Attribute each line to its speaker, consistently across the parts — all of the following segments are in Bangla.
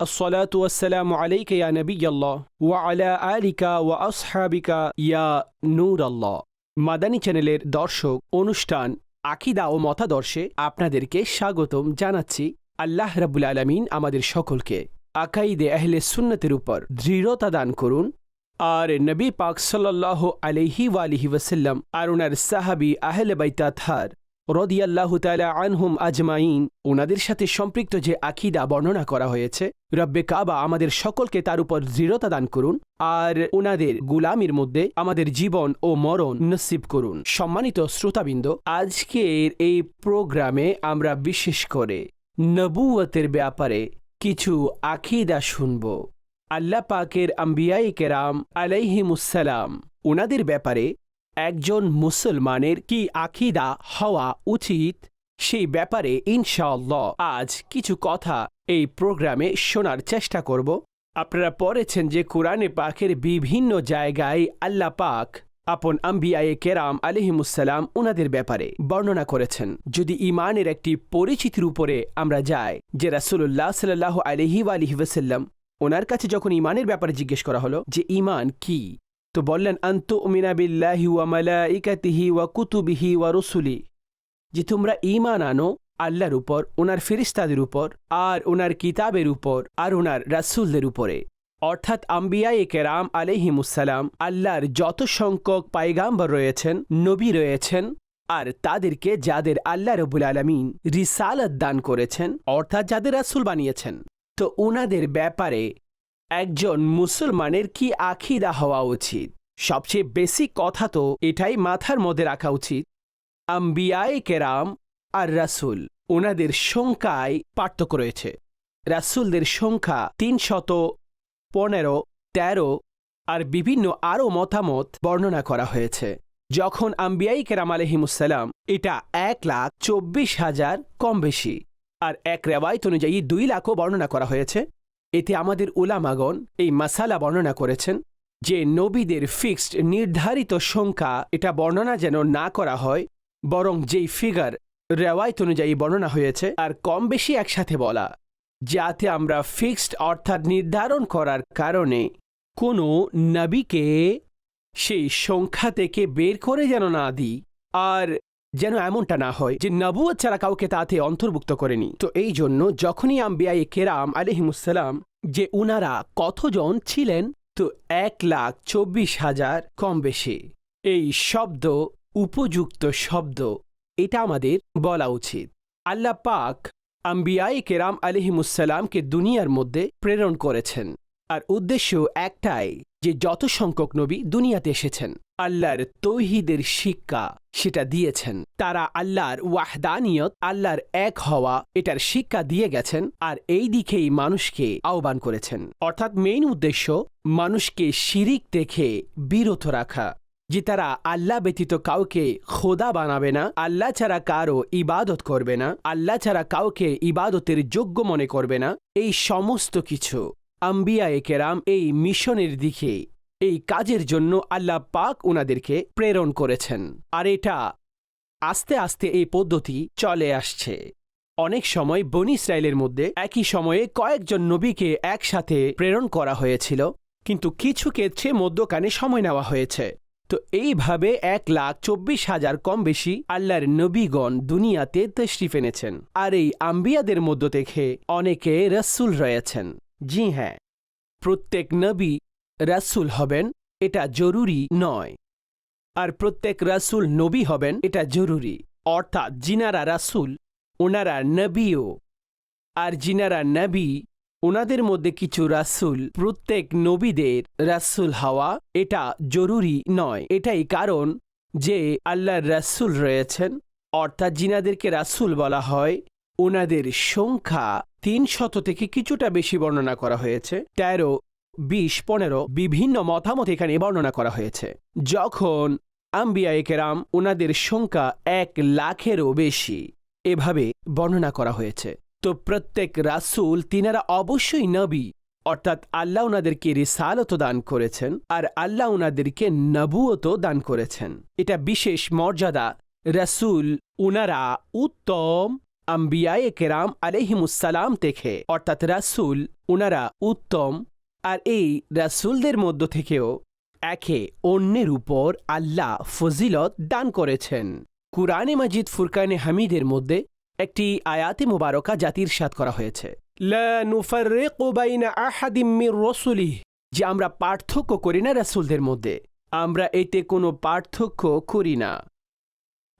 Speaker 1: الصلاة والسلام عليك يا نبي الله وعلى آلك وأصحابك يا نور الله মাদানী চ্যানেলের দর্শক অনুষ্ঠান আকিদা ও মতাদর্শে আপনাদেরকে স্বাগতম জানাচ্ছি আল্লাহ রাবুল আলমিন আমাদের সকলকে আকাইদে আহলে সুন্নতের উপর দৃঢ়তা দান করুন আর নবী পাক সাল্লাহ আলহি ওয়ালিহি ওয়াসাল্লাম আর ওনার সাহাবি আহলে বাইতাথার রদিয়াল্লাহু তালা আনহুম আজমাইন। ওনাদের সাথে সম্পৃক্ত যে আকিদা বর্ণনা করা হয়েছে, রব্বে কাবা আমাদের সকলকে তার উপর দৃঢ়তা দান করুন, আর ওনাদের গুলামির মধ্যে আমাদের জীবন ও মরণ নসিব করুন। সম্মানিত শ্রোতাবৃন্দ, আজকের এই প্রোগ্রামে আমরা বিশেষ করে নবুয়তের ব্যাপারে কিছু আকিদা শুনব। আল্লাহ পাকের আম্বিয়াই কেরাম আলাইহিমুসালাম ওনাদের ব্যাপারে একজন মুসলমানের কি আকিদা হওয়া উচিত? সেই ব্যাপারে ইনশাআল্লাহ আজ কিছু কথা এই প্রোগ্রামে শোনার চেষ্টা করব। আপনারা পড়েছেন যে কোরআনে পাকের বিভিন্ন জায়গায় আল্লাহ পাক আপন আম্বিয়ায়ে কেরাম আলিহিমুসালাম ওনাদের ব্যাপারে বর্ণনা করেছেন। যদি ইমানের একটি পরিচিতির উপরে আমরা যাই, যে রাসুল্লাহ সাল্লাহ আলহি আলহি ওয়াসাল্লাম ওনার কাছে যখন ইমানের ব্যাপারে জিজ্ঞেস করা হলো যে ইমান কি তো বললেন আন্তু উমিনা বিল্লাহি ওয়া কুতুবিহি ওয়া রসুলি। যে তোমরা ইমান আনো আল্লাহর উপর, ওনার ফিরিস্তাদের উপর, আর ওনার কিতাবের উপর, আর ওনার রাসুলদের উপরে। অর্থাৎ আম্বিয়ায়ে কেরাম আলহিমুসালাম আল্লাহর যত সংখ্যক পাইগাম্বর রয়েছেন, নবী রয়েছেন, আর তাদেরকে যাদের আল্লাহ রবুল আলমিন রিসালত দান করেছেন, অর্থাৎ যাদের রাসুল বানিয়েছেন, তো ওনাদের ব্যাপারে একজন মুসলমানের কি আখিদা হওয়া উচিত? সবচেয়ে বেশি কথা তো এটাই মাথার মধ্যে রাখা উচিত। আম্বিয়ায়ে কেরাম আর রাসুল ওনাদের সংখ্যায় পার্থক্য রয়েছে। রাসুলদের সংখ্যা তিনশত পনেরো, তেরো আর বিভিন্ন আরও মতামত বর্ণনা করা হয়েছে। যখন আম্বিয়াই কেরাম আলহিমুসালাম এটা এক লাখ চব্বিশ হাজার কম বেশি আর এক রেওয়ায়ত অনুযায়ী দুই লাখও বর্ণনা করা হয়েছে এতে আমাদের উলামাগণ এই মাসালা বর্ণনা করেছেন যে নবীদের ফিক্সড নির্ধারিত সংখ্যা এটা বর্ণনা যেন না করা হয়, বরং যেই ফিগার, রেওয়ায়ত অনুযায়ী বর্ণনা হয়েছে, আর কম বেশি একসাথে বলা, যাতে আমরা ফিক্সড অর্থাৎ নির্ধারণ করার কারণে কোনো নবীকে সেই সংখ্যা থেকে বের করে যেন না দিই, আর যেন এমনটা না হয় যে নবুয়ত ছাড়া কাউকে তাতে অন্তর্ভুক্ত করেনি। তো এই জন্য যখনই আম্বিয়াই কেরাম আলিহিমুসালাম যে উনারা কতজন ছিলেন, তো এক লাখ চব্বিশ হাজার কম বেশি। এই শব্দ, উপযুক্ত শব্দ, এটা আমাদের বলা উচিত। আল্লাহ পাক আম্বিয়াই কেরাম আলিহিমুসালামকে দুনিয়ার মধ্যে প্রেরণ করেছেন। আর উদ্দেশ্য একটাই যে যত সংখ্যক নবী দুনিয়াতে এসেছেন, আল্লাহর তৌহিদের শিক্ষা সেটা দিয়েছেন। তারা আল্লাহর ওয়াহদানিয়ত, আল্লাহর এক হওয়া, এটার শিক্ষা দিয়ে গেছেন আর এই দিকেই মানুষকে আহ্বান করেছেন। অর্থাৎ মেইন উদ্দেশ্য, মানুষকে শিরিক দেখে বিরত রাখা। যে তারা আল্লাহ ব্যতীত কাউকে খোদা বানাবে না, আল্লাহ ছাড়া কারও ইবাদত করবে না, আল্লাহ ছাড়া কাউকে ইবাদতের যোগ্য মনে করবে না, এই সমস্ত কিছু আম্বিয়া কেরাম এই মিশনের দিকে এই কাজের জন্য আল্লাহ পাক ওনাদেরকে প্রেরণ করেছেন। আর এটা আস্তে আস্তে এই পদ্ধতি চলে আসছে। অনেক সময় বনি ইসরায়েলের মধ্যে একই সময়ে কয়েকজন নবীকে একসাথে প্রেরণ করা হয়েছিল, কিন্তু কিছু ক্ষেত্রে মধ্যকানে সময় নেওয়া হয়েছে। তো এইভাবে এক লাখ চব্বিশ হাজার কম বেশি আল্লাহর নবীগণ দুনিয়াতে তশরিফ এনেছেন। আর এই আম্বিয়াদের মধ্য থেকে অনেকে রসুল রয়েছেন। জি হ্যাঁ প্রত্যেক নবী রাসুল হবেন, এটা জরুরি নয়। আর প্রত্যেক রাসুল নবী হবেন, এটা জরুরি। অর্থাৎ জিনারা রাসুল, ওনারা নবীও। আর জিনারা নবী, ওনাদের মধ্যে কিছু রাসুল, প্রত্যেক নবীদের রাসুল হওয়া, এটা জরুরি নয়। এটাই কারণ যে আল্লাহর রাসুল রয়েছেন, অর্থাৎ জিনাদেরকে রাসুল বলা হয়, ওনাদের সংখ্যা তিন শত থেকে কিছুটা বেশি বর্ণনা করা হয়েছে। তেরো বিশ, পনেরো বিভিন্ন মতামত এখানে বর্ণনা করা হয়েছে। যখন আম্বিয়া কেরাম ওনাদের সংখ্যা এক লাখেরও বেশি, এভাবে বর্ণনা করা হয়েছে। তো প্রত্যেক রাসূল তিনারা অবশ্যই নবী, অর্থাৎ আল্লাহ ওনাদেরকে রিসালত দান করেছেন আর আল্লাহ ওনাদেরকে নবুয়ত দান করেছেন। এটা বিশেষ মর্যাদা রাসূল উনারা উত্তম আম্বিয়ায়ে কেরাম আলহিমুসালাম থেকে, অর্থাৎ রাসূল উনারা উত্তম আর এই রাসূলদের মধ্য থেকেও একে অন্যের উপর আল্লাহ ফজিলত দান করেছেন। কুরআনে মাজিদ ফুরকানে হামিদের মধ্যে একটি আয়াতে মোবারকা জাতির সাত করা হয়েছে। যে আমরা পার্থক্য করি না রাসূলদের মধ্যে, আমরা এতে কোনো পার্থক্য করি না।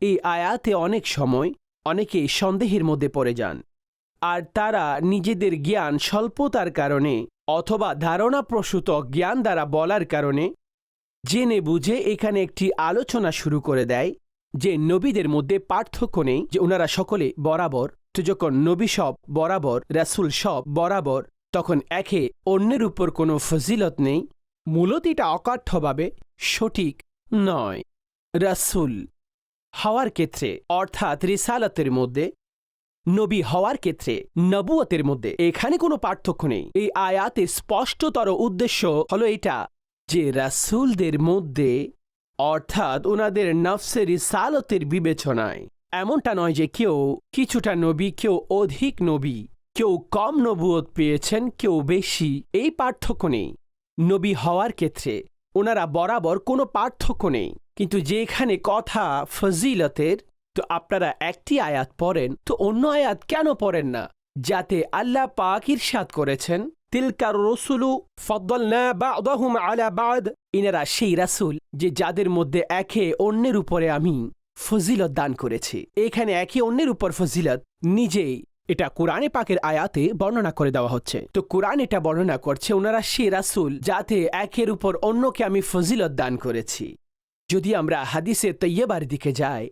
Speaker 1: এই আয়াতে অনেক সময় অনেকে সন্দেহের মধ্যে পড়ে যান। আর তারা নিজেদের জ্ঞান স্বল্পতার কারণে অথবা ধারণাপ্রসূত জ্ঞান দ্বারা বলার কারণে জেনে বুঝে এখানে একটি আলোচনা শুরু করে দেয়, যে নবীদের মধ্যে পার্থক্য নেই, যে ওনারা সকলে বরাবর, তো যখন নবী সব বরাবর, রাসূল সব বরাবর, তখন একে অন্যের উপর কোনো ফজিলত নেই, মূলত এটা অকাঠ্যভাবে সঠিক নয়। রাসূল হওয়ার ক্ষেত্রে, অর্থাৎ রিসালতের মধ্যে নবী হওয়ার ক্ষেত্রে নবুয়তের মধ্যে এখানে কোনো পার্থক্য নেই। এই আয়াতের স্পষ্টতর উদ্দেশ্য হলো এটা যে রাসূলদের মধ্যে, অর্থাৎ ওনাদের নফসের রিসালতের বিবেচনায়, এমনটা নয় যে কেউ কিছুটা নবী, কেউ অধিক নবী, কেউ কম নবুয়ত পেয়েছেন, কেউ বেশি, এই পার্থক্য নেই। নবী হওয়ার ক্ষেত্রে ওনারা বরাবর কোনো পার্থক্য নেই। কিন্তু যেখানে কথা ফজিলতের তো আপনারা একটি আয়াত পড়েন, তো অন্য আয়াত কেন পড়েন না? যাতে আল্লাহ পাক ইরশাদ করেছেন, তিলকার রসুলু ফদ্দলনা বা'দাহুম বা'দ, ইনারা সেই রাসূল যে যাদের মধ্যে একে অন্যের উপরে আমি ফজিলত দান করেছি। এখানে একে অন্যের উপর ফজিলত নিজেই এটা কোরআনে পাকের আয়াতে বর্ণনা করে দেওয়া হচ্ছে। তো কোরআন এটা বর্ণনা করছে, ওনারা সে রাসূল যাতে একের উপর অন্যকে আমি ফজিলত দান করেছি। যদি আমরা হাদিসে তৈয়বার দিকে যাই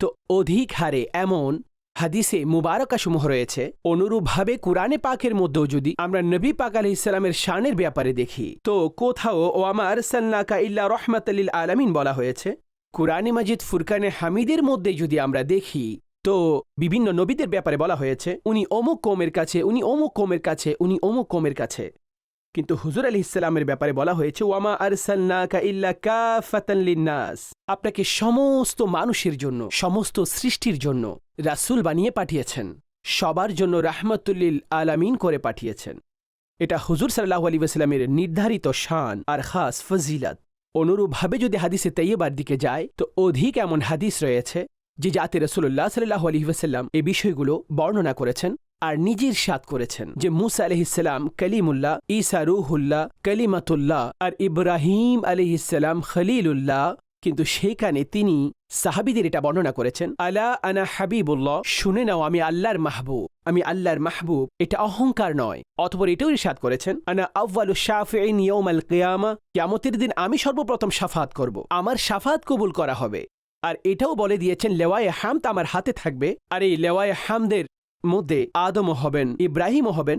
Speaker 1: তো অধিক হারে এমন হাদিসে মুবারকাসমূহ রয়েছে। অনুরূপভাবে কোরআনে পাকের মধ্যেও যদি আমরা নবী পাক আলহ ইসলামের শানের ব্যাপারে দেখি, তো কোথাও, ও আমার সাল্লাকা ইল্লা রহমাতাল্লিল আলামিন বলা হয়েছে। কোরআনে মাজিদ ফুরকানে হামিদের মধ্যে যদি আমরা দেখি, তো বিভিন্ন নবীদের ব্যাপারে বলা হয়েছে, উনি অমুক কৌমের কাছে, উনি অমুক কৌমের কাছে, উনি অমুক কৌমের কাছে। কিন্তু হুজুর আলি ইসলামের ব্যাপারে বলা হয়েছে, ওয়ামা আরসাল্লাকা ইল্লা কাফাতান লিন্নাস। আপনাকে সমস্ত মানুষের জন্য, সমস্ত সৃষ্টির জন্য রাসূল বানিয়ে পাঠিয়েছেন। সবার জন্য রাহমাতুল্লিল আলামিন করে পাঠিয়েছেন। এটা হুজুর সাল্লাহ আলী ওয়াসাল্লামের নির্ধারিত শান আর খাস ফজিলাত। অনুরূপভাবে যদি হাদিসে তৈয়বার দিকে যায়, তো অধিক এমন হাদিস রয়েছে, যে জাতে রসুল্লাহ সাল্লাহ আলী ওয়াসাল্লাম এই বিষয়গুলো বর্ণনা করেছেন। আর নিজের সাত করেছেন, যে মুসা আলহিসাম কলিমুল্লাহ, ঈসা রুহুল্লাহ কলিমাতুল্লাহ আর ইব্রাহিম আলহিসাম খলিলুল্লাহ। কিন্তু সেখানে তিনি সাহাবিদের এটা বর্ণনা করেছেন, আলা আনা হাবিবুল্লাহ, শুনে নাও আমি আল্লাহর মাহবুব, আমি আল্লাহর মাহবুব, এটা অহংকার নয়। অথবা এটাও ইরশাদ করেছেন, আনা আউ্বালু শাফিন ইয়াউমাল কিয়ামা, কিয়ামতের দিন আমি সর্বপ্রথম সাফাত করব, আমার সাফাত কবুল করা হবে। আর এটাও বলে দিয়েছেন, লেওয়ায়ে হামদ আমার হাতে থাকবে। আর এই লেওয়ায়ে হামদের মধ্যে আদমও হবেন, ইব্রাহিমও হবেন,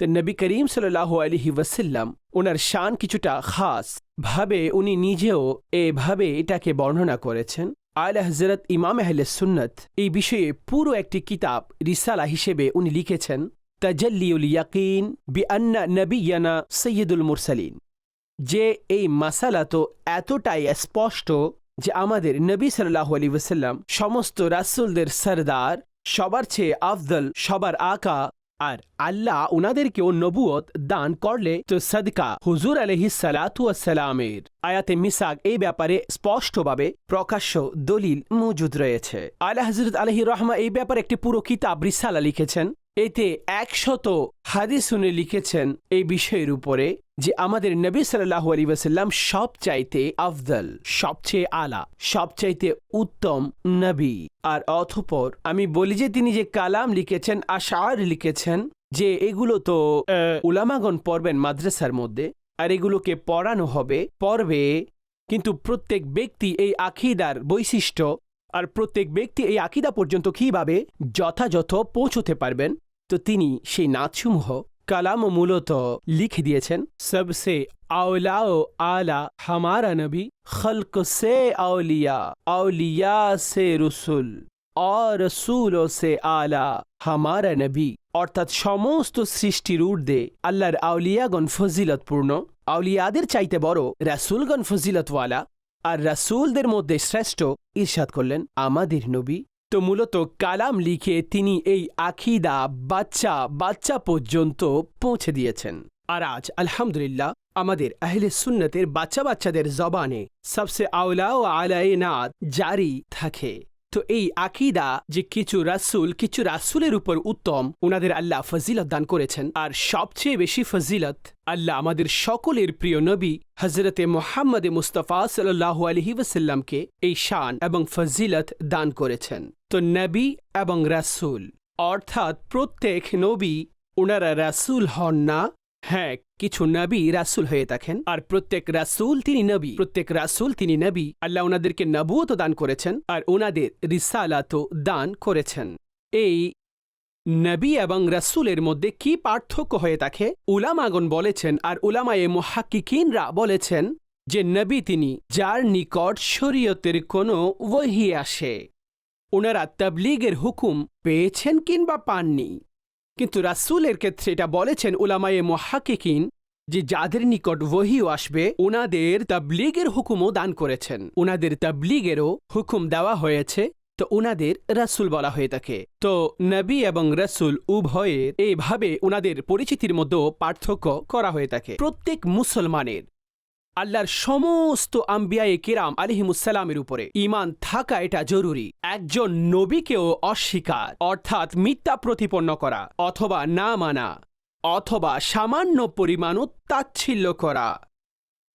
Speaker 1: তো নবী করিম সাল্লাহ আলহি ওয়াসাল্লাম ওনার শান কিছুটা খাস। ভাবে উনি নিজেও এভাবে এটাকে বর্ণনা করেছেন। আয়লা হজরত ইমাম আহলে সুন্নত এই বিষয়ে পুরো একটি কিতাব রিসালা হিসেবে উনি লিখেছেন, তাজল্লিউল ইয়াকিন বি আন্না নবিয়ানা সৈয়দুল মুরসালিন। যে এই মাসালা তো এতটাই স্পষ্ট যে আমাদের নবী সাল্লাহ আলী ওসাল্লাম সমস্ত রাসুলদের সরদার সবার চেয়ে আফদল সবার আকা আর আল্লাহ উনাদেরকেও নবুয়ত দান করলে তো সদকা হুজুর আলহি সালামের আয়াতে মিসাক এই ব্যাপারে স্পষ্টভাবে প্রকাশ্য দলিল মজুদ রয়েছে। আল্লাহ হজরত আলহি রহমা এই ব্যাপারে একটি পুরো কিতাব রিসালা লিখেছেন। এতে একশত হাদিস উনি লিখেছেন এই বিষয়ের উপরে। যে আমাদের নবী সাল্লাহ আলী ওয়াসাল্লাম সবচাইতে আফদল সবচেয়ে আলা, সবচাইতে উত্তম নবী। আর অথপর আমি বলি যে তিনি যে কালাম লিখেছেন আশার লিখেছেন, যে এগুলো তো উলামাগণ পড়বেন মাদ্রাসার মধ্যে, আর এগুলোকে পড়ানো হবে, পড়বে, কিন্তু প্রত্যেক ব্যক্তি এই আখিদার বৈশিষ্ট্য, আর প্রত্যেক ব্যক্তি এই আকিদা পর্যন্ত কীভাবে যথাযথ পৌঁছতে পারবেন, তো তিনি সেই নাচসমূহ কালাম মূলত লিখে দিয়েছেন, সবসে আওলাও আলা হামারা নবী, খলক সে আউলিয়া আউলিয়া সে রসুল और রসুলও সে আলা হামারা নবী। অর্থাৎ সমস্ত সৃষ্টির ঊর্ধ্বে আল্লাহর আউলিয়াগণ ফজিলতপূর্ণ আউলিয়াদের চাইতে বড় রাসুলগণ ফজিলতওয়ালা, আর রাসুলদের মধ্যে শ্রেষ্ঠ ঈর্ষাদ করলেন আমাদের নবী। তো মূলত কালাম লিখে তিনি এই আখিদা বাচ্চা বাচ্চা পর্যন্ত পৌঁছে দিয়েছেন। আর আজ আলহামদুলিল্লাহ আমাদের আহলে সুন্নতের বাচ্চা বাচ্চাদের জবানে সবসে আওলা ও আলায়নাত জারি থাকে। তো এই আকিদা যে কিছু রাসুল, কিছু রাসুলের উপর উত্তম ওনাদের আল্লাহ ফজিলত দান করেছেন। আর সবচেয়ে বেশি ফজিলত আল্লাহ আমাদের সকলের প্রিয় নবী হজরতে মোহাম্মদ মুস্তফা সাল্লাহ আলহি ওসাল্লামকে এই শান এবং ফজিলত দান করেছেন। নবী এবং রাসুল। অর্থাৎ প্রত্যেক নবী ওনারা রাসুল হন না। হ্যাঁ কিছু নবী রাসুল হয়ে থাকেন। আর প্রত্যেক রাসুল তিনি নবী। প্রত্যেক রাসুল তিনি নবী। আল্লাহ ওনাদেরকে নবুয়ত দান করেছেন আর ওনাদের রিসালাতও দান করেছেন। এই নবী এবং রাসুলের মধ্যে কি পার্থক্য হয়ে থাকে? উলামাগন বলেছেন আর উলামায়ে মোহাক্কিকিনরা বলেছেন যে নবী তিনি যার নিকট শরীয়তের কোনো ওহি আসে। ওনারা তাবলিগের হুকুম পেয়েছেন কিংবা পাননি। কিন্তু রাসুলের ক্ষেত্রে এটা বলেছেন উলামায়ে মোহাকিকিন যে যাদের নিকট ওহিও আসবে, ওনাদের তাবলিগের হুকুমও দান করেছেন। ওনাদের তাবলিগেরও হুকুম দেওয়া হয়েছে, তো ওনাদের রাসুল বলা হয়ে থাকে। তো নবী এবং রাসুল উভয়ের এইভাবে ওনাদের পরিচিতির মধ্যেও পার্থক্য করা হয়ে থাকে। প্রত্যেক মুসলমানের আল্লাহর সমস্ত আম্বিয়ায়ে কিরাম আলিহিমুসালামের উপরে ইমান থাকা এটা জরুরি। একজন নবীকেও অস্বীকার, অর্থাৎ মিথ্যা প্রতিপন্ন করা অথবা না মানা অথবা সামান্য পরিমাণও তাচ্ছিল্য করা।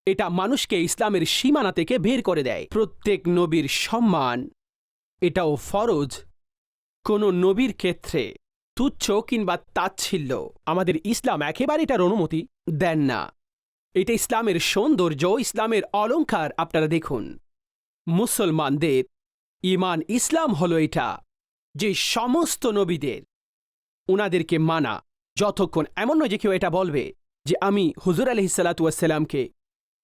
Speaker 1: এটা মানুষকে ইসলামের সীমানা থেকে বের করে দেয়। প্রত্যেক নবীর সম্মান এটাও ফরজ। কোনো নবীর ক্ষেত্রে তুচ্ছ কিংবা তাচ্ছিল্য। আমাদের ইসলাম একেবারে এটার অনুমতি দেন না। এটা ইসলামের সৌন্দর্য, ইসলামের অলংকার, আপনারা দেখুন। মুসলমানদের ইমান ইসলাম হলো এটা, যে সমস্ত নবীদের ওনাদেরকে মানা, যতক্ষণ এমন নয় যে কেউ এটা বলবে, যে আমি হুজুর আলহিসাল্লাতুয়াসাল্লামকে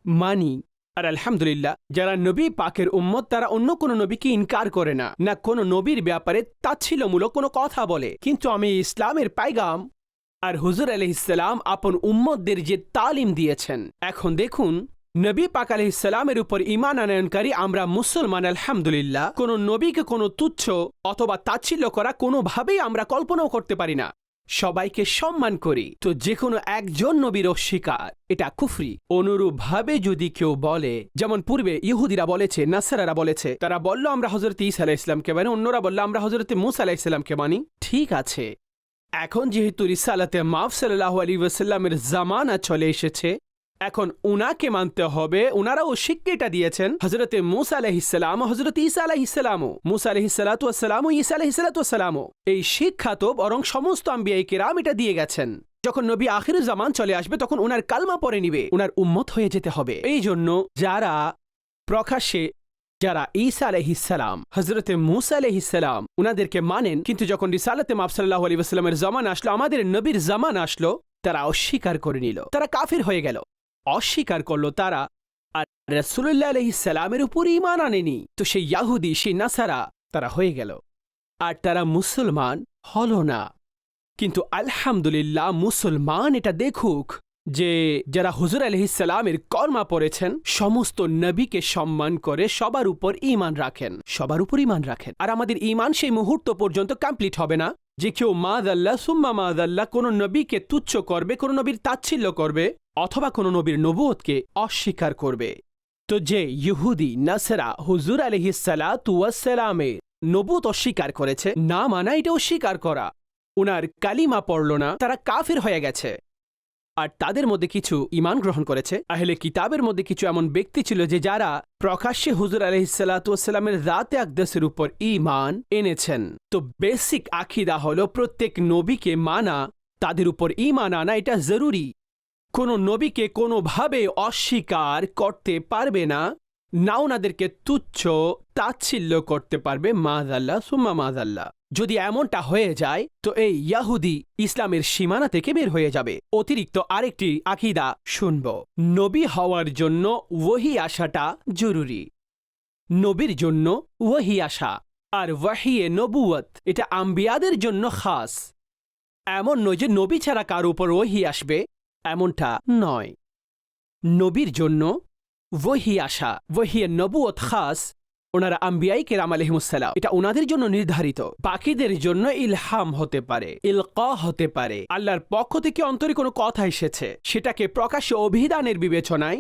Speaker 1: মানি। আর আলহামদুলিল্লাহ, যারা নবী পাকের উম্মত, তারা অন্য কোনো নবীকে ইনকার করে না না কোনো নবীর ব্যাপারে তাচ্ছিল্যমূলক কোনো কথা বলে। কিন্তু আমি ইসলামের পাইগাম আর হুজুর আলহিসাল্লাম আপন উম্মতদের যে তালিম দিয়েছেন। এখন দেখুন, নবী পাক আলহিসাল্লামের উপর ইমান আনয়নকারী আমরা মুসলমান, আলহামদুলিল্লাহ। কোনো নবীকে কোনো তুচ্ছ অথবা তাচ্ছিল্য করা কোনোভাবেই আমরা কল্পনাও করতে পারি না। সবাইকে সম্মান করি। তো যে কোনো একজন নবীর অস্বীকার, এটা কুফরি। অনুরূপভাবে যদি কেউ বলে, যেমন পূর্বে ইহুদিরা বলেছে, নাসারারা বলেছে, তারা বলল, আমরা হজরত ইসা আলাহ ইসলামকে মানি। অন্যরা বলল, আমরা হজরত মুসা আলাহ ইসলামকে মানি। ঠিক আছে। এখন যেহেতু রিসালাতে মাফ সাল্লাহ আলী ওয়াসাল্লামের জামানা চলে এসেছে, এখন উনাকে মানতে হবে। উনারাও শিক্ষাটা দিয়েছেন হজরতে মুসা আলহিসাম হজরত ইসা আলাহিসাম মুসা আলহিসালাম ইসা আলহিসালাম এই শিক্ষা তো বরং সমস্ত আম্বিয়াই কেরাম এটা দিয়ে গেছেন। যখন নবী আখির জামান চলে আসবে, তখন উনার কালমা পরে নিবে, উনার উম্মত হয়ে যেতে হবে। এই জন্য যারা প্রকাশ্যে যারা ঈসা আলহিসাম হজরতে মুসা আলহিসাম উনাদেরকে মানেন, কিন্তু যখন রিসালাতে মাফসাল্লাহ আলী ওসালামের জমান আসলো, আমাদের নবীর জামান আসলো, তারা অস্বীকার করে নিল। তারা কাফির হয়ে গেল। অস্বীকার করল তারা, আর রসুল্লাহ আলহিসালামের উপর ইমান আনেনি। তো সেই ইয়াহুদি, সেই নাসারা, তারা হয়ে গেল। আর তারা মুসলমান হল না। কিন্তু আলহামদুলিল্লাহ মুসলমান এটা দেখুক। যে যারা হুজুর আলহিসাল্লামের কর্মা পড়েছেন, সমস্ত নবীকে সম্মান করে সবার উপর ইমান রাখেন, সবার উপর ইমান রাখেন। আর আমাদের ইমান সেই মুহূর্ত পর্যন্ত কমপ্লিট হবে না। যে কেউ মাদ সুম্মা মাদ আল্লাহ কোনো নবীকে তুচ্ছ করবে, কোনো নবীর তাচ্ছিল্য করবে, অথবা কোনো নবীর নবুয়তকে অস্বীকার করবে। তো যে ইহুদি, নাসরা হুজুর আলহিসালামের নবুত অস্বীকার করেছে, না মানা এটা অস্বীকার করা। উনার কালিমা পড়ল না, তারা কাফির হয়ে গেছে। আর তাদের মধ্যে কিছু ইমান গ্রহণ করেছে। আহলে কিতাবের মধ্যে কিছু এমন ব্যক্তি ছিল যে যারা প্রকাশ্যে হুজুর আলহিসাল্লাতামের রাতে আকদাসের উপর ইমান এনেছেন। তো বেসিক আখিদা হল প্রত্যেক নবীকে মানা, তাদের উপর ইমান আনা এটা জরুরি। কোনো নবীকে কোনোভাবে অস্বীকার করতে পারবে না। না ওনাদেরকে তুচ্ছ, তাচ্ছিল্য করতে পারবে মাদাল্লাহ সুম্মা মাদাল্লাহ যদি এমনটা হয়ে যায়, তো এই ইয়াহুদি ইসলামের সীমানা থেকে বের হয়ে যাবে। অতিরিক্ত আরেকটি আকিদা শুনব। নবী হওয়ার জন্য ওহি আসাটা জরুরি। নবীর জন্য ওহি আসা আর ওয়াহিয়ে নবুয়ত এটা আম্বিয়াদের জন্য খাস। এমন নয় যে নবী ছাড়া কার উপর ওহি আসবে, এমনটা নয়। নবীর জন্য ওহি আসা ওহিয়ে নবুয়ত খাস, ওনারা আম্বিয়াই কেরাম আলহিমুসাল্লাম এটা ওনাদের জন্য নির্ধারিত। বাকিদের জন্য ইলহাম হতে পারে, ইলকা হতে পারে। আল্লাহর পক্ষ থেকে অন্তরে কোনো কথা এসেছে, সেটাকে প্রকাশ্য অভিধানের বিবেচনায়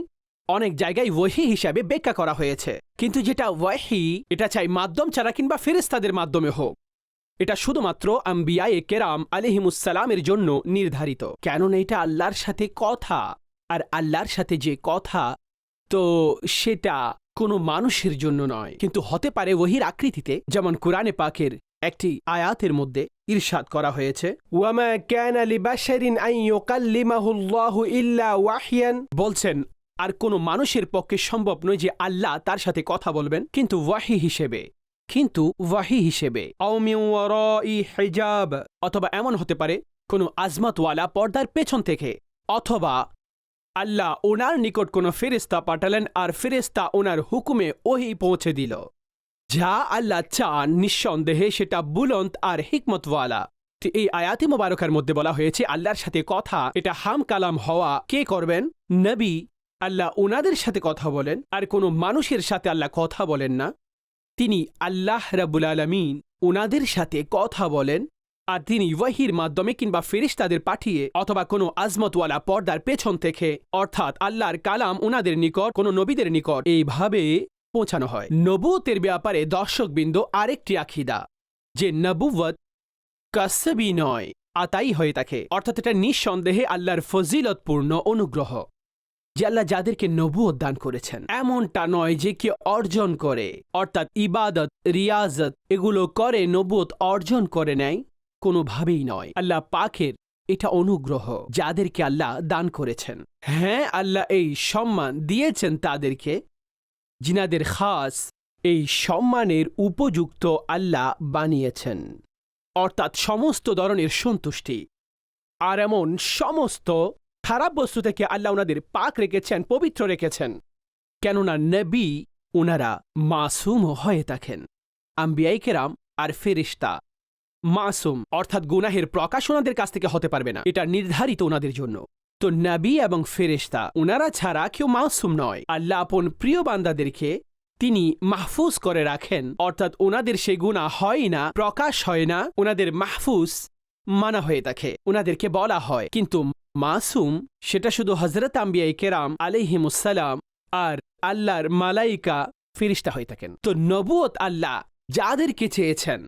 Speaker 1: অনেক জায়গায় ওহি হিসাবে ব্যাখ্যা করা হয়েছে। কিন্তু যেটা ওয়াহি এটা চাই মাধ্যম ছাড়া কিংবা ফেরেস্তাদের মাধ্যমে হোক। এটা শুধুমাত্র আম্বিয়ায়ে কেরাম আলিহিমুসালামের জন্য নির্ধারিত। কেননা এটা আল্লাহর সাথে কথা, আর আল্লাহর সাথে যে কথা তো সেটা কোনো মানুষের জন্য নয়। কিন্তু হতে পারে ওহির আকৃতিতে যেমন কোরআনে পাকের একটি আয়াতের মধ্যে ইরশাদ করা হয়েছে ওয়ামা ক্যান আলি বাশারিন আই ইউকাল্লিমাহুল্লাহু ইল্লা ওয়াহিয়ান। বলছেন আর কোনো মানুষের পক্ষে সম্ভব নয় যে আল্লাহ তার সাথে কথা বলবেন কিন্তু ওয়াহি হিসেবে। কিন্তু ওয়াহি হিসেবে। হিজাব। অথবা এমন হতে পারে কোনো আজমাতওয়ালা পর্দার পেছন থেকে অথবা আল্লাহ ওনার নিকট কোনো ফেরেস্তা পাঠালেন আর ফেরেস্তা ওনার হুকুমে ওহি পৌঁছে দিল। যা আল্লাহ চান নিঃসন্দেহে সেটা বুলন্ত আর হিকমতওয়ালা। এই আয়াতি মোবারকার মধ্যে বলা হয়েছে, আল্লাহর সাথে কথা, এটা হাম কালাম হওয়া, কে করবেন? নবী। আল্লাহ ওনাদের সাথে কথা বলেন, আর কোনো মানুষের সাথে আল্লাহ কথা বলেন না। তিনি আল্লাহ রাবুল আলমিন ওনাদের সাথে কথা বলেন। আর তিনি ওয়াহির মাধ্যমে কিংবা ফেরিস্তাদের পাঠিয়ে অথবা কোনো আজমতওয়ালা পর্দার পেছন থেকে, অর্থাৎ আল্লাহর কালাম ওনাদের নিকট, কোনো নবীদের নিকট এইভাবে পৌঁছানো হয়। নবুতের ব্যাপারে দর্শকবৃন্দ আরেকটি আখিদা, যে নবুয়ত কাসবি নয়, আতাই হয়ে থাকে। অর্থাৎ এটা নিঃসন্দেহে আল্লাহর ফজিলতপূর্ণ অনুগ্রহ, যে আল্লাহ যাদেরকে নবুয়ত দান করেছেন। এমনটা নয় যে কে অর্জন করে, অর্থাৎ ইবাদত, রিয়াজত, এগুলো করে, নবুয়ত অর্জন করে নেয়। কোনোভাবেই নয়। আল্লাহ পাকের এটা অনুগ্রহ যাদেরকে আল্লাহ দান করেছেন। হ্যাঁ আল্লাহ এই সম্মান দিয়েছেন তাদেরকে। জিনাদের খাস এই সম্মানের উপযুক্ত আল্লাহ বানিয়েছেন। অর্থাৎ সমস্ত ধরনের সন্তুষ্টি। আর এমন সমস্ত খারাপ বস্তু থেকে আল্লাহ ওনাদের পাক রেখেছেন, পবিত্র রেখেছেন। কেননা নবী ওনারা মাসুম হয়ে থাকেন। আম্বিয়াই কেরাম আর ফেরিস্তা মাসুম, অর্থাৎ গুনাহের প্রকাশ ওনাদের কাছ থেকে হতে পারবে না। এটা নির্ধারিত ওনাদের জন্য। তো নবী এবং ফেরেশতা ওনারা ছাড়া কেউ মাসুম নয়। আল্লাহ আপন প্রিয় বান্দাদেরকে তিনি মাহফুজ করে রাখেন। অর্থাৎ ওনাদের সে গুণা হয় না, প্রকাশ হয় না, ওনাদের মাহফুজ মানা হয়ে থাকে, ওনাদেরকে বলা হয়। কিন্তু মাসুম, সেটা শুধু হজরত আম্বিয়াই কেরাম আলিহিমুসালাম আর আল্লাহর মালাইকা ফিরিস্তা হয়ে থাকেন। তো নবুয়ত আল্লাহ যাদেরকে চেয়েছেন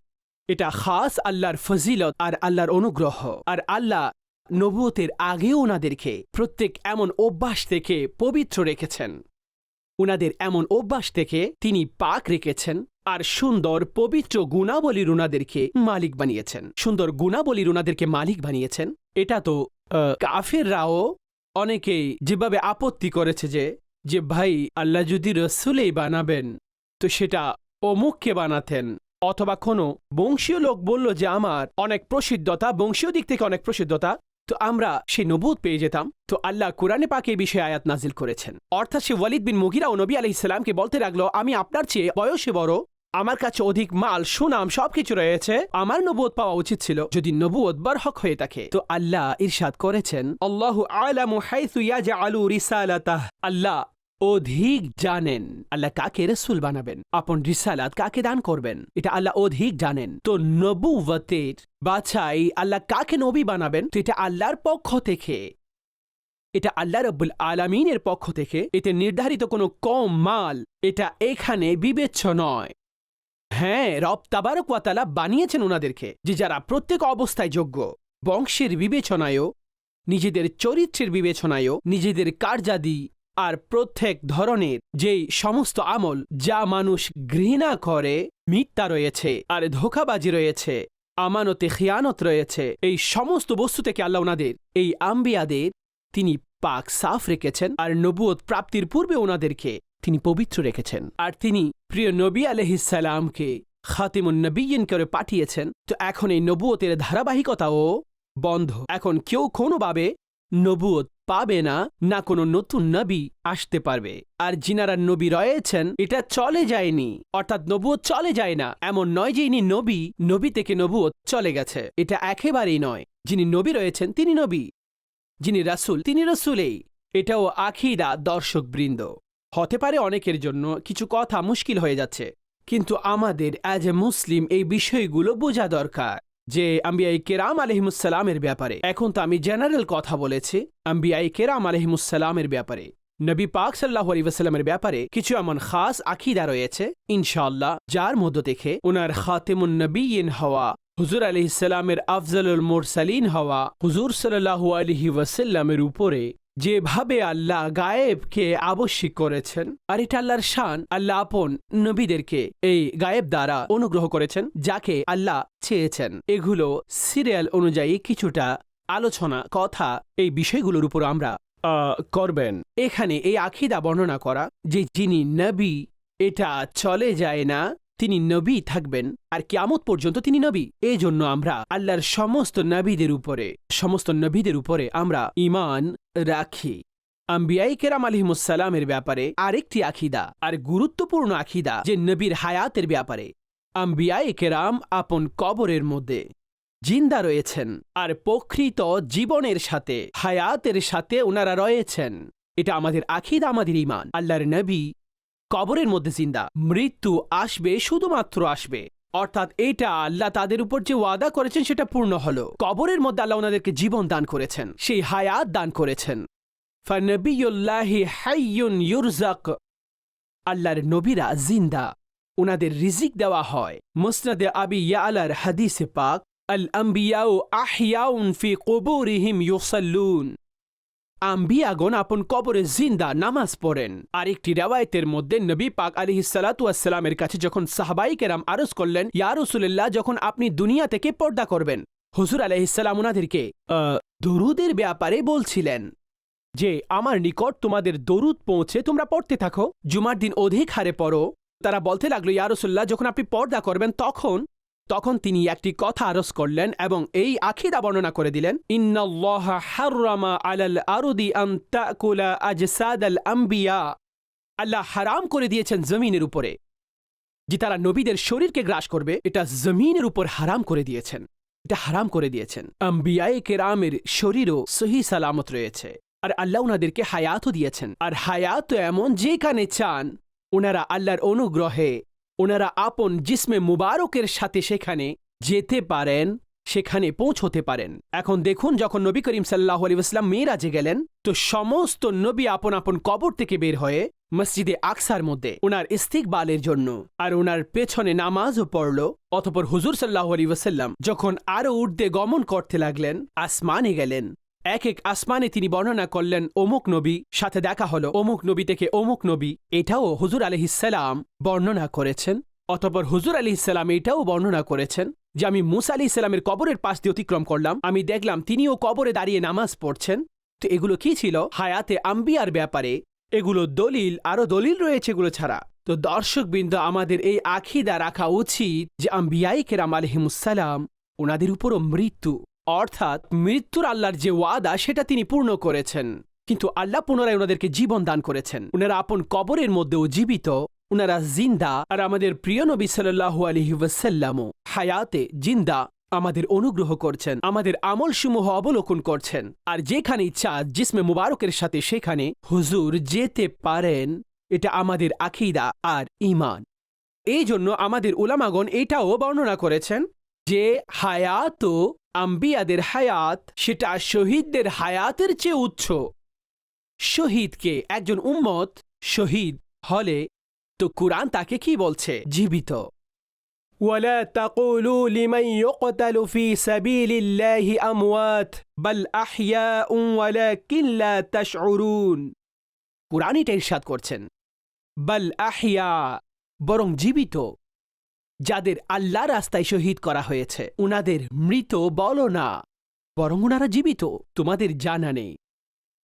Speaker 1: এটা খাস আল্লাহর ফজিলত আর আল্লাহর অনুগ্রহ। আর আল্লাহ নবুয়তের আগেও ওনাদেরকে প্রত্যেক এমন অভ্যাস থেকে পবিত্র রেখেছেন। উনাদের এমন অভ্যাস থেকে তিনি পাক রেখেছেন আর সুন্দর, পবিত্র গুণাবলীর উনাদেরকে মালিক বানিয়েছেন। সুন্দর গুণাবলীর উনাদেরকে মালিক বানিয়েছেন। এটা তো কাফেররাও অনেকেই যেভাবে আপত্তি করেছে যে যে ভাই, আল্লাহ যদি রসুলেই বানাবেন, তো সেটা অমুককে বানাতেন। অথবা কোনো বংশীয় লোক বলল যে আমার অনেক প্রসিদ্ধতা, বংশীয় দিক থেকে অনেক প্রসিদ্ধতা, তো আমরা সেই নবুত পেয়ে যেতাম। তো আল্লাহ কোরআনে পাকে এই বিষয়ে আয়াত নাজিল করেছেন। অর্থাৎ সে ওয়ালিদ বিন মুগিরা ও নবী আলি ইসলামকে বলতে লাগল, আমি আপনার চেয়ে বয়সে বড়, আমার কাছে অধিক মাল, সুনাম, সবকিছু রয়েছে, আমার নবুয়ত পাওয়া উচিত ছিল যদি নবুয়ত বরহক হয়ে থাকে। তো আল্লাহ ইরশাদ করেছেন, আল্লাহু আলামু হাইসু ইয়াজআলু রিসালাতাহ। আল্লাহ অধিক জানেন। আল্লাহ কাকে রসুল বানাবেন? আপন রিসালাত কাকে দান করবেন? এটা আল্লাহ অধিক জানেন। তো নবুয়তের বাছাই আল্লাহ কাকে নবী বানাবেন? তো এটা আল্লাহর পক্ষ থেকে। এটা আল্লাহ রব্বুল আলামিনের পক্ষ থেকে। এতে নির্ধারিত কোনো কম মাল। এটা এখানে বিবেচ্য নয়। হ্যাঁ রব তাবারক বানিয়েছেন ওনাদেরকে যে যারা প্রত্যেক অবস্থায় যোগ্য। বংশের বিবেচনায়ও, নিজেদের চরিত্রের বিবেচনায়ও, নিজেদের কার্যাদি আর প্রত্যেক ধরনের যেই সমস্ত আমল যা মানুষ ঘৃণা করে, মিথ্যা রয়েছে আর ধোকাবাজি রয়েছে, আমানতে খিয়ানত রয়েছে, এই সমস্ত বস্তু থেকে আল্লাহ ওনাদের, এই আম্বিয়াদের, তিনি পাক সাফ রেখেছেন আর নবুয়ত প্রাপ্তির পূর্বে ওনাদেরকে তিনি পবিত্র রেখেছেন। আর তিনি প্রিয় নবী আলহিসাল্লামকে খাতিমুন নবীন করে পাঠিয়েছেন। তো এখন এই নবুয়তের ধারাবাহিকতাও বন্ধ। এখন কেউ কোনোভাবে নবুয়ত পাবে না না কোনো নতুন নবী আসতে পারবে। আর যিনারা নবী রয়েছেন, এটা চলে যায়নি। অর্থাৎ নবুয়ত চলে যায় না। এমন নয় যে ইনি নবী নবী থেকে নবুয়ত চলে গেছে। এটা একেবারেই নয়। যিনি নবী রয়েছেন, তিনি নবী। যিনি রাসূল, তিনি রসুলেই। এটাও আখিদা দর্শকবৃন্দ। হতে পারে অনেকের জন্য কিছু কথা মুশকিল হয়ে যাচ্ছে। কিন্তু আমাদের অ্যাজ এ মুসলিম এই বিষয়গুলো বোঝা দরকার। যে আম্বিয়াই কেরাম আলহিমুসালামের ব্যাপারে। এখন তো আমি জেনারেল কথা বলেছি, আম্বিয়াই কেরাম আলহিমুসালামের ব্যাপারে। নবী পাক সাল্লাহ আলী ওয়াসাল্লামের ব্যাপারে কিছু এমন খাস আখিদা রয়েছে, ইনশাআল্লাহ, যার মধ্য থেকে ওনার খাতেমুন নবীন হওয়া, হুজুর আলি ইসাল্লামের আফজলুল মোরসালিন হওয়া, হুজুর সাল্লাহু আলহি ওয়াসাল্লামের উপরে যেভাবে আল্লাহ গায়েবকে আবশ্যিক করেছেন, আর এটা আল্লাহর শান, আল্লাহ আপন নবীদেরকে এই গায়েব দ্বারা অনুগ্রহ করেছেন, যাকে আল্লাহ চেয়েছেন। এগুলো সিরিয়াল অনুযায়ী কিছুটা আলোচনা, কথা এই বিষয়গুলোর উপর আমরা করবেন। এখানে এই আখিদা বর্ণনা করা যে যিনি নবী, এটা চলে যায় না তিনি নবী থাকবেন, আর কিয়ামত পর্যন্ত তিনি নবী। এই জন্য আমরা আল্লাহর সমস্ত নবীদের উপরে, সমস্ত নবীদের উপরে আমরা ইমান রাখি। আম্বিয়াই কেরাম আলিহিমুসালামের ব্যাপারে আরেকটি আখিদা আর গুরুত্বপূর্ণ আখিদা যে নবীর হায়াতের ব্যাপারে। আম্বিয়াই কেরাম আপন কবরের মধ্যে জিন্দা রয়েছেন, আর প্রকৃত জীবনের সাথে, হায়াতের সাথে ওনারা রয়েছেন। এটা আমাদের আখিদা আমাদের ইমান আল্লাহর নবী কবরের মধ্যে জিন্দা। মৃত্যু আসবে, শুধুমাত্র আসবে। অর্থাৎ এটা আল্লাহ তাদের উপর যে ওয়াদা করেছেন সেটা পূর্ণ হলো। কবরের মধ্যে আল্লাহ ওনাদেরকে জীবন দান করেছেন, সেই হায়াত দান করেছেন। ফানবিয়ুল্লাহি হাইয়ুন ইউরজাক আল্লাহর নবীরা জিন্দা। ওনাদের রিজিক দেওয়া হয়। মুসনাদে আবি ইয়ালার হাদিসে পাক আল আম্বিয়াউ আহিয়াউন ফি কবুরিহিম ইউসাল্লুন। আম্বিয়াগণ আপন কবরে জিন্দা নামাজ পড়েন। আরেকটি রেওয়ায়তের মধ্যে নবী পাক আলী সালাতামের কাছে যখন সাহাবাই কেরাম আরজ করলেন ইয়ারসুল্লাহ যখন আপনি দুনিয়া থেকে পর্দা করবেন, হুজুর আলহিসাল্লাম ওনাদেরকে দরুদের ব্যাপারে বলছিলেন যে, আমার নিকট তোমাদের দরুদ পৌঁছে তোমরা পড়তে থাকো। জুমার দিন অধিক হারে পড়ো। তারা বলতে লাগল ইয়ারসুল্লাহ যখন আপনি পর্দা করবেন, তখন তখন তিনি একটি কথা আরজ করলেন এবং এই আখিদা বর্ণনা করে দিলেন আল্লাহ হারাম করে দিয়েছেন জমিনের উপরে। যে তারা নবীদের শরীরকে গ্রাস করবে, এটা জমিনের উপর হারাম করে দিয়েছেন। এটা হারাম করে দিয়েছেন। আম্বিয়ায়ে কেরামের শরীরও সহি সালামত রয়েছে। আর আল্লাহ ওনাদেরকে হায়াতও দিয়েছেন। আর হায়াত এমন যেখানে চান ওনারা আল্লাহর অনুগ্রহে ওনারা আপন জিসমে মুবারকের সাথে সেখানে যেতে পারেন, সেখানে পৌঁছতে পারেন। এখন দেখুন, যখন নবী করিম সাল্লাহ আলিবাস্লাম মেয়েরাজে গেলেন, তো সমস্ত নবী আপন আপন কবর থেকে বের হয়ে মসজিদে আকসার মধ্যে ওনার ইস্তিকবালের জন্য আর ওনার পেছনে নামাজও পড়ল। অতপর হুজুর সাল্লাহ আলী ওয়াসাল্লাম যখন আরও ঊর্ধ্বে গমন করতে লাগলেন, আসমানে গেলেন। এক এক আসমানে তিনি বর্ণনা করলেন অমুক নবী, সাথে দেখা হলো অমুক নবী থেকে অমুক নবী, এটাও হুজুর আলহিসাল্লাম বর্ণনা করেছেন। অতপর হুজুর আলহিসাল্লাম এটাও বর্ণনা করেছেন যে, আমি মুসা আলি ইসলামের কবরের পাশ দিয়ে অতিক্রম করলাম, আমি দেখলাম তিনিও কবরে দাঁড়িয়ে নামাজ পড়ছেন। তো এগুলো কি ছিল? হায়াতে আম্বিয়ার ব্যাপারে। এগুলো দলিল আরও দলিল রয়েছে এগুলো ছাড়া। তো দর্শকবৃন্দ, আমাদের এই আখিদা রাখা উচিত যে আম্বিয়াই কেরাম আলহিমুসালাম ওনাদের উপরও মৃত্যু। অর্থাৎ মৃত্যুর আল্লাহর যে ওয়াদা, সেটা তিনি পূর্ণ করেছেন। কিন্তু আল্লাহ পুনরায় ওনাদেরকে জীবন দান করেছেন। ওনারা আপন কবরের মধ্যেও জীবিত, ওনারা জিন্দা, আর আমাদের প্রিয় নবী সাল্লাহু আলহি ওয়াসাল্লামও হায়াতে জিন্দা আমাদের অনুগ্রহ করছেন, আমাদের আমলসমূহ অবলোকন করছেন। আর যেখানে ইচ্ছা, জিসমে মুবারকের সাথে সেখানে হুজুর যেতে পারেন। এটা আমাদের আখিদা আর ইমান এই জন্য আমাদের উলামাগণ এটাও বর্ণনা করেছেন যে হায়াত আম্বিয়াদের হায়াত সেটা শহীদদের হায়াতের চেয়ে উচ্চ শহীদকে একজন উম্মত শহীদ হলে তো কুরআন তাকে কি বলছে জীবিত ولا تقولوا لمن يقتل في سبيل الله أموات بل أحياء ولكن لا تشعرون কুরআন এটা ইরশাদ করছেন বাল আহিয়া বরং জীবিত যাদের আল্লাহ রাস্তায় শহীদ করা হয়েছে। উনাদের মৃত বলো না। বরং উনারা জীবিত। তোমাদের জানা নেই।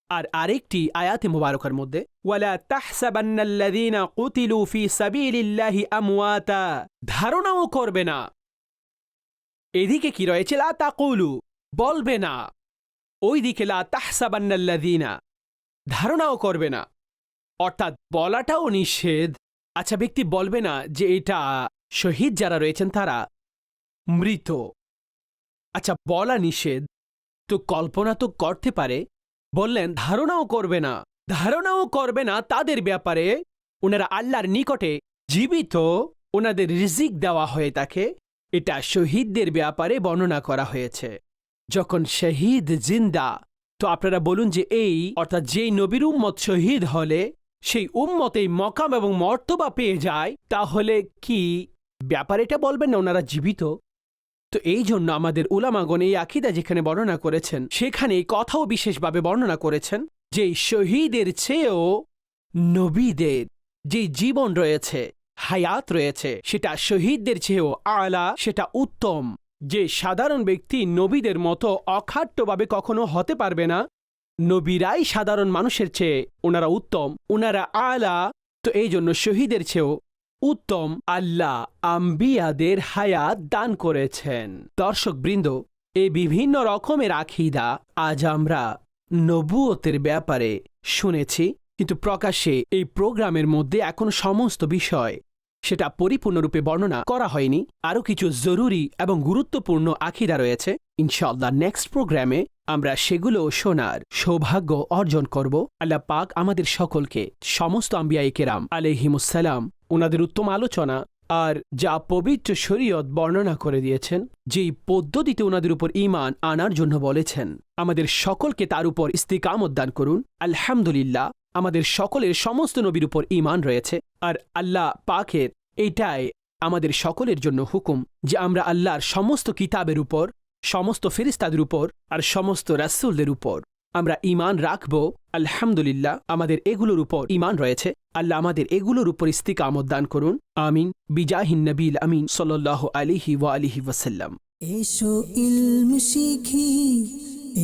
Speaker 1: আর আরেকটি আয়াতে মুবারকার মধ্যে, ওয়ালা তাহসাবান্নাল্লাযীনা কুতিলু ফি সাবিলিল্লাহি আমওয়াতা। ধারণাও করবে না। এদিকে কি রয়েছে? লা তাকুলু। বলবে না। ওইদিকে, লা তাহসাবান্নাল্লাযীনা। ধারণাও করবে না। অর্থাৎ বলাটাও নিষেধ। আচ্ছা ব্যক্তি বলবে না যে এটা শহীদ যারা রয়েছেন তারা মৃত। আচ্ছা বলা নিষেধ। তো কল্পনা তো করতে পারে। বললেন, ধারণাও করবে না। ধারণাও করবে না তাদের ব্যাপারে। ওনারা আল্লাহর নিকটে জীবিত। ওনাদের রিজিক দেওয়া হয়ে থাকে। এটা শহীদদের ব্যাপারে বর্ণনা করা হয়েছে। যখন শহীদ জিন্দা, তো আপনারা বলুন যে এই, অর্থাৎ যেই নবীর উম্মত শহীদ হলে, সেই উম্মত এই মকাম এবং মর্তবা পেয়ে যায়। তাহলে কি ব্যাপার এটা বলবেন না, ওনারা জীবিত। তো এই জন্য আমাদের উলামাগণ এই আকিদা যেখানে বর্ণনা করেছেন, সেখানে এই কথাও বিশেষভাবে বর্ণনা করেছেন যে শহীদের চেয়েও নবীদের যে জীবন রয়েছে, হায়াত রয়েছে, সেটা শহীদদের চেয়েও আলা, সেটা উত্তম। যে সাধারণ ব্যক্তি নবীদের মতো অখাট্যভাবে কখনো হতে পারবে না, নবীরাই সাধারণ মানুষের চেয়ে ওনারা উত্তম, ওনারা আলা, তো এই জন্য শহীদের চেয়েও উত্তম আল্লাহ আম্বিয়াদের হায়াত দান করেছেন। দর্শকবৃন্দ এই বিভিন্ন রকমের আখিদা আজ আমরা নবুয়তের ব্যাপারে শুনেছি, কিন্তু প্রকাশ্যে এই প্রোগ্রামের মধ্যে এখন সমস্ত বিষয় সেটা পরিপূর্ণরূপে বর্ণনা করা হয়নি। আরও কিছু জরুরি এবং গুরুত্বপূর্ণ আখিদা রয়েছে। ইনশাআল্লাহ নেক্সট প্রোগ্রামে আমরা সেগুলো শোনার সৌভাগ্য অর্জন করব। আল্লাহ পাক আমাদের সকলকে, সমস্ত আম্বিয়াই কেরাম আলহিমুসালাম ওনাদের উত্তম আলোচনা আর যা পবিত্র শরীয়ত বর্ণনা করে দিয়েছেন, যেই পদ্ধতিতে ওনাদের উপর ঈমান আনার জন্য বলেছেন। আমাদের সকলকে তার উপর ইস্তিকামত দান করুন। আলহামদুলিল্লাহ, আমাদের সকলের সমস্ত নবীর উপর ঈমান রয়েছে আর আল্লাহ পাকের এটাই আমাদের সকলের জন্য হুকুম যে আমরা আল্লাহর সমস্ত কিতাবের উপর, সমস্ত ফেরিস্তাদের উপর আর সমস্ত রাসুলদের উপর। আমরা ঈমান রাখব, আলহামদুলিল্লাহ, আমাদের এগুলোর উপর ঈমান রয়েছে। আল্লাহ আমাদের এগুলোর উপর ইস্তিকামত দান করুন। আমিন। বিজাহিন নবীল আমিন সাল্লাহ আলিহি ওয়া আলিহি ওয়াসাল্লাম।
Speaker 2: এসো ইলম শিখি,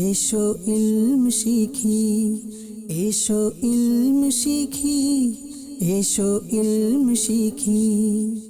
Speaker 2: এসো ইলম শিখি, এসো ইলম শিখি, এসো ইলম শিখি।